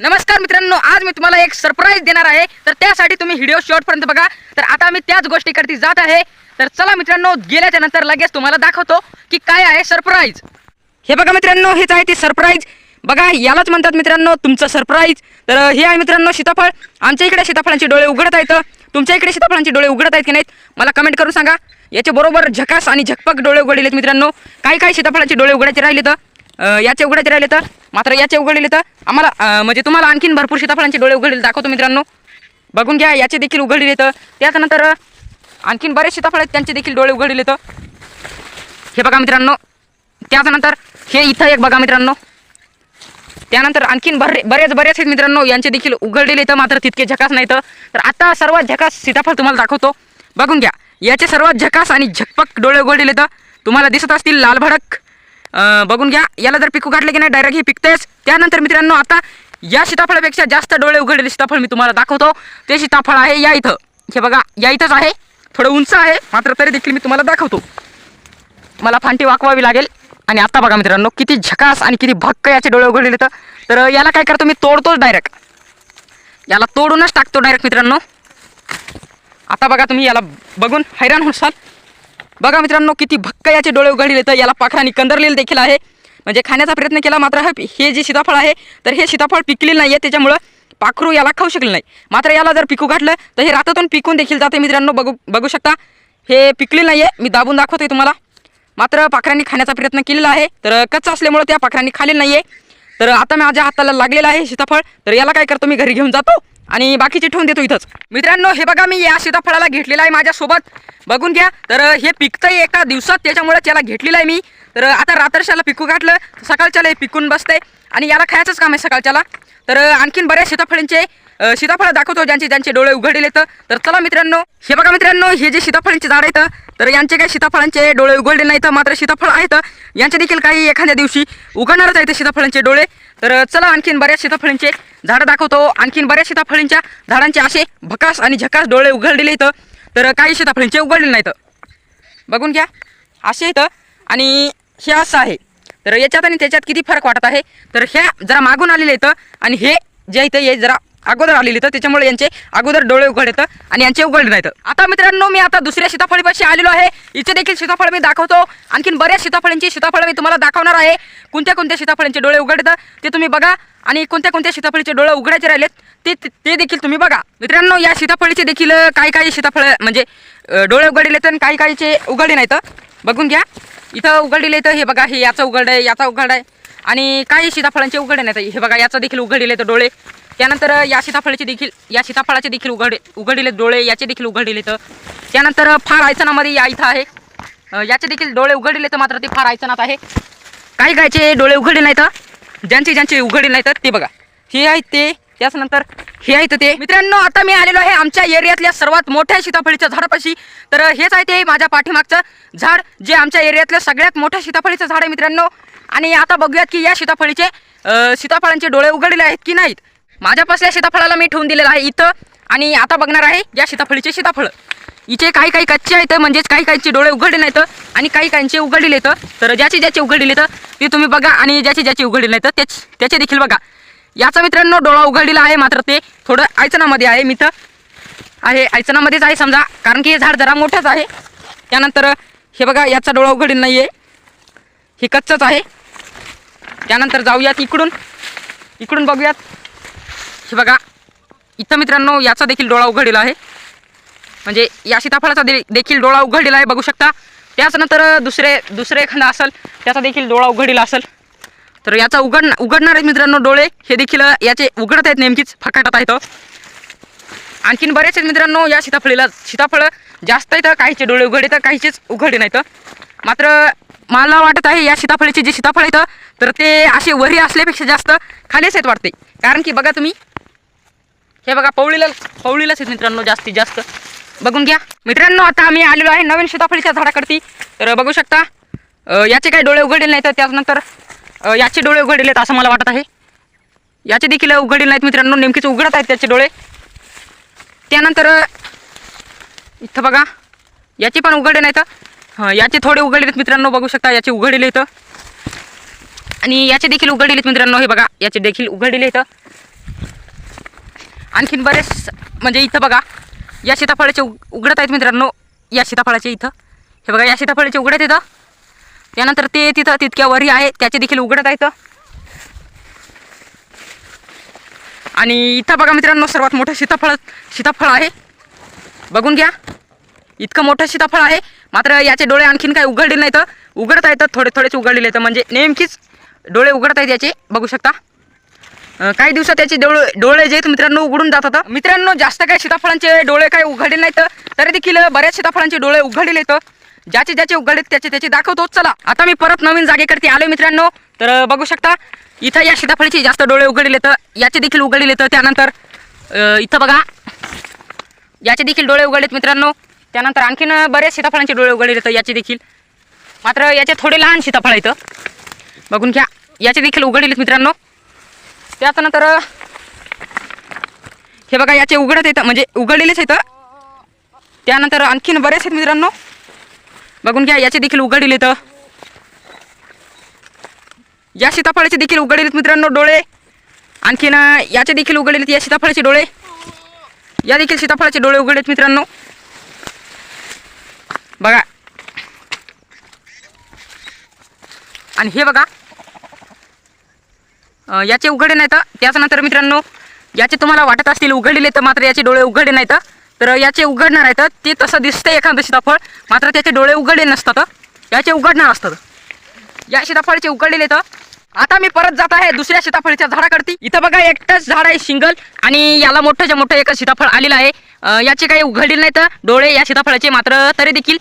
नमस्कार मित्रांनो आज मी तुम्हाला एक सरप्राईज देणार आहे. तर त्यासाठी तुम्ही व्हिडिओ शॉर्टपर्यंत बघा. तर आता मी त्याच गोष्टीकरती जात आहे. तर चला मित्रांनो गेल्याच्यानंतर लगेच तुम्हाला दाखवतो की काय आहे सरप्राईज हे बघा मित्रांनो हेच आहे ते सरप्राईज बघा यालाच म्हणतात मित्रांनो तुमचं सरप्राईज तर हे आहे मित्रांनो सीताफळ. आमच्या इकडे सीताफळांचे डोळे उघडत आहेत. तुमच्या इकडे सीताफळांचे डोळे उघडत आहेत की नाहीत? मला कमेंट करून सांगा. याच्या बरोबर झकास आणि झकपक डोळे उघडलेत मित्रांनो. काही काही सीताफळांचे डोळे उघडायचे राहिले तर याचे उघडायचे राहिले तर? मात्र याचे उघडलेले तर? आम्हाला म्हणजे तुम्हाला आणखीन भरपूर सीताफळांचे डोळे उघडलेले दाखवतो मित्रांनो. बघून घ्या याचे देखील उघडलेले तर. त्याच्यानंतर आणखीन बरेच सीताफळ आहेत त्यांचे देखील डोळे उघडलेले तर. हे बघा मित्रांनो. त्याच्यानंतर हे इथं एक बघा मित्रांनो. त्यानंतर आणखीन बरे बरेच बरेच आहेत मित्रांनो यांचे देखील उघडलेले तर मात्र तितके झकास नाही तर आता सर्वात झकास सीताफळ तुम्हाला दाखवतो. बघून घ्या. याचे सर्वात झकास आणि झकपक डोळे उघडलेले तर. तुम्हाला दिसत असतील लाल भडक. बघून घ्या. याला जर पिकू काढले की नाही डायरेक्ट हे पिकतेच. त्यानंतर मित्रांनो आता या सीताफळापेक्षा जास्त डोळे उघडलेले सीताफळ मी तुम्हाला दाखवतो. ते सीताफळ आहे या इथं. हे बघा या इथंच आहे. थोडं उंच आहे मात्र तरी देखील मी तुम्हाला दाखवतो. मला फांटी वाकवावी लागेल. आणि आता बघा मित्रांनो किती झकास आणि किती भक्क याचे डोळे उघडलेले तर. तर याला काय करतो मी? तोडतोच डायरेक्ट याला तोडूनच टाकतो डायरेक्ट मित्रांनो. आता बघा तुम्ही याला बघून हैराण होसाल. बघा मित्रांनो किती भक्क याचे डोळे उघडले तर याला पाखरांनी कंदरलेलं देखील आहे. म्हणजे खाण्याचा प्रयत्न केला मात्र हे जे सीताफळ आहे तर हे सीताफळ पिकलेलं नाही आहे त्याच्यामुळं पाखरू याला खाऊ शकले नाही. मात्र याला जर पिकू घातलं तर हे रातातून पिकून देखील जाते मित्रांनो बघू बघू शकता. हे पिकलेलं नाही आहे मी दाबून दाखवतोय तुम्हाला. मात्र पाखरांनी खाण्याचा प्रयत्न केलेला आहे तर कच्चा असल्यामुळं त्या पाखरांनी खालेलं नाही आहे तर आता माझ्या हाताला लागलेलं आहे सीताफळ तर याला काय करतो मी घरी घेऊन जातो. आणि बाकीचे ठेवून देतो इथंच. मित्रांनो हे बघा मी या सीताफळाला घेतलेलं आहे माझ्यासोबत. बघून घ्या. तर हे पिकतंय एका दिवसात त्याच्यामुळे त्याला घेतलेलं आहे मी. तर आता रात्रशाला पिकू घातलं. सकाळच्याला हे पिकून बसतंय. आणि याला खायचंच काम आहे सकाळच्याला. तर आणखीन बऱ्याच सीताफळींचे सीताफळ दाखवतो ज्यांचे ज्यांचे डोळे उघडलेले आहेत. तर चला मित्रांनो हे बघा मित्रांनो हे जे सीताफळांचे झाड आहेत तर यांचे काही सीताफळांचे डोळे उघडले नाहीत मात्र सीताफळ आहेत. यांचे देखील काही एखाद्या दिवशी उघडणारच आहेत सीताफळांचे डोळे. तर चला आणखीन बऱ्याच सीताफळांचे झाडं दाखवतो. आणखीन बऱ्याच सीताफळींच्या झाडांचे असे भकास आणि झकास डोळे उघडलेले आहेत. तर काही सीताफळींचे उघडले नाहीत. बघून घ्या. असे आहेत. आणि हे असं आहे. तर याच्यात आणि त्याच्यात किती फरक वाटत आहे? तर ह्या जरा मागून आलेले आहेत. आणि हे जे इथं हे जरा अगोदर आलेली तर त्याच्यामुळे यांचे अगोदर डोळे उघड येतं आणि यांचे उघड नाहीत. आता मित्रांनो मी आता दुसऱ्या सीताफळीपाशी आलेलो आहे. इथे देखील सीताफळ मी दाखवतो. आणखीन बऱ्याच सीताफळांची सीताफळ मी तुम्हाला दाखवणार आहे. कोणत्या कोणत्या सीताफळांचे डोळे उघडतात ते तुम्ही बघा. आणि कोणत्या कोणत्या सीताफळीचे डोळे उघडायचे राहिलेत ते ते देखील तुम्ही बघा. मित्रांनो या सीताफळीचे देखील काही काही सीताफळ म्हणजे डोळे उघडलेले आहेत आणि काही काहीचे उघडले नाहीत. बघून घ्या. इथं उघडलेलं तर हे बघा हे याचं उघड आहे याचा उघड आहे आणि काही सीताफळांचे उघडे नाहीत. हे बघा याचं देखील उघडलेलं आहे डोळे. त्यानंतर या सीताफळाचे देखील या सीताफळाचे देखील उघड उघडलेले डोळे याचे देखील उघडलेले आहेत त्यानंतर फार आयचनामध्ये या इथं आहे. याचे देखील डोळे उघडलेले तर मात्र ते फार आयचनात आहे. काही गायचे डोळे उघडले नाहीत ज्यांचे ज्यांचे उघडले नाहीत ते बघा. हे आहेत ते त्याच्यानंतर हे आहेत ते. मित्रांनो आता मी आलेलो आहे आमच्या एरियातल्या सर्वात मोठ्या सीताफळीच्या झाडापाशी. तर हेच आहे ते माझ्या पाठीमागचं झाड जे आमच्या एरियातलं सगळ्यात मोठ्या सीताफळीचं झाड आहे मित्रांनो. आणि आता बघूयात की या सीताफळीचे सीताफळांचे डोळे उघडलेले आहेत की नाहीत. माझ्यापासल्या सीताफळाला मी ठेवून दिलेलं आहे इथं. आणि आता बघणार आहे या सीताफळीचे सीताफळ. इथे काही काही कच्चे आहेत म्हणजेच काही काहींचे डोळे उघडले नाहीत आणि काही काहींचे उघडलेले आहेत. तर ज्याचे ज्याचे उघडलेले आहेत ते तुम्ही बघा आणि ज्याचे ज्याचे उघडले नाहीत त्याच त्याचे देखील बघा. याचा मित्रांनो डोळा उघडलेला आहे मात्र ते थोडं आयचनामध्ये आहे. मित्र आहे आयचनामध्येच आहे समजा कारण की हे झाड जरा मोठंच आहे. त्यानंतर हे बघा याचा डोळा उघडलेला नाही आहे हे कच्चंच आहे. त्यानंतर जाऊयात इकडून. इकडून बघूयात. हे बघा इथं मित्रांनो याचा देखील डोळा उघडलेला आहे. म्हणजे या सीताफळाचा दे देखील डोळा उघडलेला आहे बघू शकता. त्याचनंतर दुसरे दुसरे एखादा असेल त्याचा देखील डोळा उघडलेला असेल. तर याचा उघड उघडणार आहेत मित्रांनो डोळे. हे देखील याचे उघडत आहेत नेमकीच फकाटात आहेत हो. आणखीन बरेच आहेत मित्रांनो या सीताफळीला. सीताफळं जास्त आहेत काहीचे डोळे उघडे तर काहीचेच उघडे नाहीत मात्र मला वाटत आहे या सीताफळीचे जे सीताफळ आहेत तर ते असे वरी असल्यापेक्षा जास्त खालीच आहेत वाटते. कारण की बघा तुम्ही हे बघा पवळीला पवळीलाच आहेत मित्रांनो जास्तीत जास्त. बघून घ्या. मित्रांनो आता आम्ही आलेलो आहे नवीन सीताफळीच्या झाडाकडती. तर बघू शकता याचे काही डोळे उघडले नाहीत त्याच्यानंतर याचे डोळे उघडले आहेत असं मला वाटत आहे. याचे देखील उघडले नाहीत मित्रांनो नेमकीच उघडत आहेत त्याचे डोळे. त्यानंतर इथं बघा याचे पण उघडले नाहीत. हं, याचे थोडे उघडले आहेत मित्रांनो बघू शकता याचे उघडलेले आहेत आणि याचे देखील उघडलेले आहेत मित्रांनो हे बघा याचे देखील उघडलेले आहेत आणखीन बरेच म्हणजे इथं बघा या सीताफळाचे उग उघडत आहेत मित्रांनो या सीताफळाचे इथं. हे बघा या सीताफळाचे उघडत येतं त्यानंतर ते तिथं तितक्या वरी आहे त्याचे देखील उघडत आहेत आणि इथं बघा मित्रांनो सर्वात मोठं सीताफळ सीताफळ आहे. बघून घ्या. इतकं मोठं सीताफळ आहे. मात्र याचे डोळे आणखीन काय उघडले नाहीत उघडत आहेत थोडे थोडेच उघडलेले आहेत म्हणजे नेमकीच डोळे उघडत आहेत याचे. बघू शकता. अं, काही दिवसात त्याचे डोळे डोळे जे आहेत मित्रांनो उघडून जातात मित्रांनो जास्त काही सीताफळांचे डोळे काही उघडले नाहीत तरी देखील बऱ्याच सीताफळांचे डोळे उघडलेले आहेत. ज्याचे ज्याचे उघडले त्याचे त्याचे दाखवतो. चला आता मी परत नवीन जागेकरती आलो मित्रांनो. तर अं, बघू शकता इथं या सीताफळाचे जास्त डोळे उघडले आहेत. याचे देखील उघडले आहेत. त्यानंतर अं, इथं बघा. याचे देखील डोळे उघडलेत मित्रांनो. त्यानंतर आणखीन बऱ्याच सीताफळांचे डोळे उघडले आहेत याचे देखील. मात्र याचे थोडे लहान सीताफळ आहेत. बघून घ्या. याचे देखील उघडलेत मित्रांनो. त्याच्यानंतर हे बघा याचे उघडत येतं म्हणजे उघडलेलेच आहेत. त्यानंतर आणखीन बरेच आहेत मित्रांनो. बघून घ्या याचे देखील उघडले येतं या सीताफळाचे देखील उघडलेत मित्रांनो डोळे. आणखीन याचे देखील उघडलेत या सीताफळाचे डोळे. या देखील सीताफळाचे डोळे उघडलेत मित्रांनो. बघा. आणि हे बघा याचे उघडे नाहीत. त्याच्यानंतर मित्रांनो याचे तुम्हाला वाटत असतील उघडलेले तर मात्र याचे डोळे उघडे नाहीत. तर याचे उघडणार आहेत. ते तसं दिसतंय एखादं सीताफळ मात्र त्याचे डोळे उघडले नसतात. याचे उघडणार असतात. या सीताफळाचे उघडलेले तर आता मी परत जात आहे दुसऱ्या सीताफळीच्या झाडाकडती. इथं बघा एकटंच झाड आहे सिंगल. आणि याला मोठंच्या मोठं एक सीताफळ आलेलं आहे. याचे काही उघडलेले नाहीत. डोळे या सीताफळाचे मात्र तरी देखील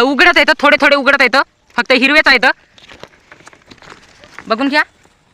उघडत येतं थोडे थोडे उघडत येतं फक्त हिरवेच आहेत. बघून घ्या.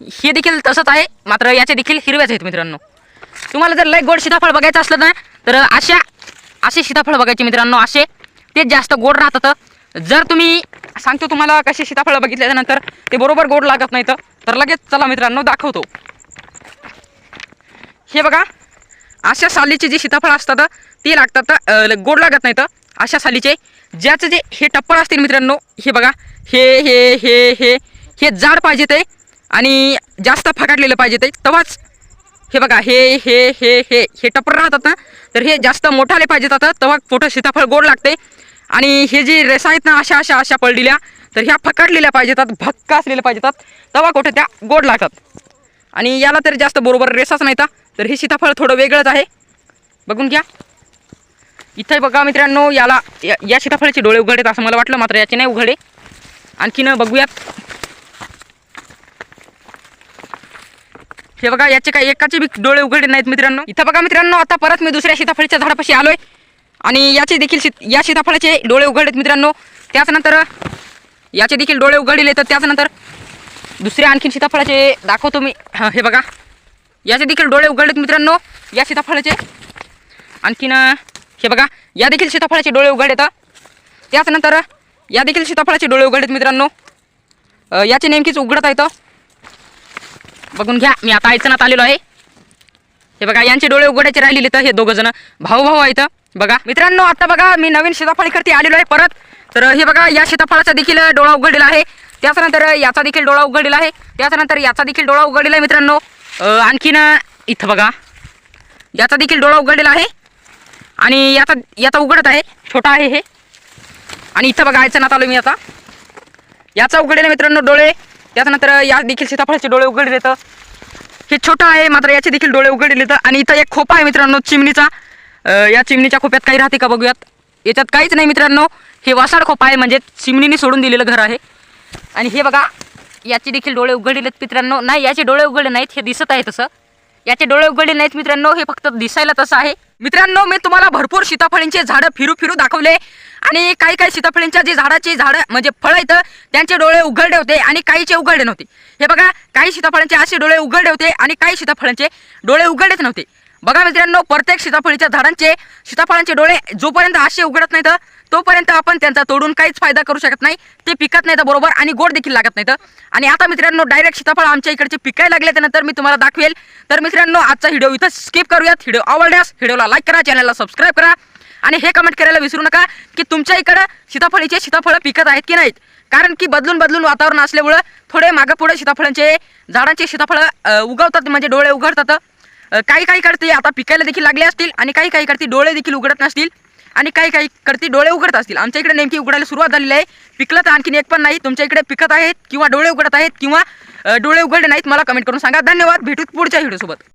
हे देखील तसंच आहे. मात्र याचे देखील हिरव्याच आहेत मित्रांनो. तुम्हाला जर लय गोड सीताफळ बघायचं असलं ना तर अशा असे सीताफळ बघायचे मित्रांनो असे. ते जास्त गोड राहतात. जर तुम्ही सांगतो तुम्हाला कसे सीताफळ बघितल्यानंतर ते बरोबर गोड लागत नाहीत. तर लगेच चला मित्रांनो दाखवतो. हे बघा अशा सालीचे जे सीताफळ असतात ते लागतात गोड लागत नाहीत. अशा सालीचे ज्याचं जे हे टप्पळ असतील मित्रांनो हे बघा हे हे हे हे हे जाड पाहिजे ते. आणि जास्त फकाटलेलं पाहिजे ते तेव्हाच हे बघा हे हे हे हे हे टप्पर राहतात ना तर हे जास्त मोठाले पाहिजेत आता तेव्हा मोठं सीताफळ गोड लागते. आणि हे जे रेसा आहेत ना अशा अशा अशा पडलेल्या तर ह्या फकाटलेल्या पाहिजेतात भक्का असलेल्या पाहिजेतात तेव्हा कुठे त्या गोड लागतात. आणि याला तर जास्त बरोबर रेसाच नाही तर हे सीताफळ थोडं वेगळंच आहे. बघून घ्या. इथं बघा मित्रांनो याला या या सीताफळाचे डोळे उघडत असं मला वाटलं मात्र याचे नाही उघडे आणखीन बघूयात. हे बघा याचे काय एकाचे बी डोळे उघडे नाहीत मित्रांनो. इथं बघा मित्रांनो आता परत मी दुसऱ्या सीताफळीच्या झाडापाशी आलोय. आणि याचे देखील सीत या सीताफळाचे डोळे उघडलेत मित्रांनो. त्याचनंतर याचे देखील डोळे उघडले तर त्याचनंतर दुसऱ्या आणखीन सीताफळाचे दाखवतो मी. हे बघा. याचे देखील डोळे उघडलेत मित्रांनो या सीताफळाचे. आणखीन हे बघा या देखील सीताफळाचे डोळे उघडलेत. त्याचनंतर या देखील सीताफळाचे डोळे उघडलेत मित्रांनो. याचे नेमकीच उघडत येतं बघून घ्या मी आता ऐचनात आलेलो आहे. हे बघा यांचे डोळे उघडायचे राहिलेले तर हे दोघं जण. भाऊ भाऊ आहेत बघा मित्रांनो आता बघा मी नवीन सीताफळीकरती आलेलो आहे परत. तर हे बघा या सीताफळाचा देखील डोळा उघडलेला आहे. त्याच्यानंतर याचा देखील डोळा उघडलेला आहे. त्याच्यानंतर याचा देखील डोळा उघडलेला आहे मित्रांनो. आणखीन इथं बघा. याचा देखील डोळा उघडलेला आहे. आणि याचा याचा उघडत आहे. छोटा आहे हे. आणि इथं बघा ऐचनात आलो मी आता. याचा उघडलेला मित्रांनो डोळे. त्याच्यानंतर या देखील सीताफळाचे डोळे उघडले तर. हे छोटं आहे मात्र याचे देखील डोळे उघडले तर. आणि इथं एक खोपा आहे मित्रांनो चिमणीचा. या चिमणीच्या खोप्यात काही राहते का बघूयात. याच्यात काहीच नाही मित्रांनो. हे वासाड खोपा आहे म्हणजे चिमणीने सोडून दिलेलं घर आहे. आणि हे बघा याचे देखील डोळे उघडलेत मित्रांनो. नाही याचे डोळे उघडले नाहीत हे दिसत आहे तसं. याचे डोळे उघडले नाहीत मित्रांनो. हे फक्त दिसायला तसं आहे. मित्रांनो मी तुम्हाला भरपूर सीताफळींचे झाडं फिरू फिरू दाखवले. आणि काही काही सीताफळींच्या जे झाडाची झाडं म्हणजे फळं आहेत त्यांचे डोळे उघडले होते आणि काहीचे उघडले नव्हते. हे बघा काही सीताफळांचे असे डोळे उघडले होते आणि काही सीताफळांचे डोळे उघडलेच नव्हते. बघा मित्रांनो प्रत्येक सीताफळीच्या झाडांचे सीताफळांचे डोळे जोपर्यंत असे उघडत नाहीत तोपर्यंत आपण त्यांचा तोडून काहीच फायदा करू शकत नाही. ते पिकत नाहीत बरोबर आणि गोड देखील लागत नाहीत. आणि आता मित्रांनो डायरेक्ट सीताफळ आमच्या इकडचे पिकायला लागले त्यानंतर मी तुम्हाला दाखवेल. तर मित्रांनो आजचा व्हिडिओ इथं स्किप करूयात. व्हिडिओ आवडल्यास व्हिडिओला लाईक करा चॅनलला सबस्क्राईब करा. आणि हे कमेंट करायला विसरू नका की तुमच्या इकडं सीताफळीचे सीताफळं पिकत आहेत की नाहीत. कारण की बदलून बदलून वातावरण असल्यामुळं थोडे मागं पुढे सीताफळांचे झाडांचे सीताफळं उगवतात म्हणजे डोळे उघडतात. काही काही करते आता पिकायला देखील लागले असतील आणि काही काही करते डोळे देखील उघडत नसतील आणि काही काही करते डोळे उघडत असतील. आमच्या इकडे नेमकी उघडायला सुरुवात झालेली आहे. पिकलं तर आणखीन एक पण नाही तुमच्या इकडे पिकत आहेत किंवा डोळे उघडत आहेत किंवा डोळे उघडले नाहीत मला कमेंट करून सांगा. धन्यवाद. भेटू पुढच्या व्हिडिओसोबत.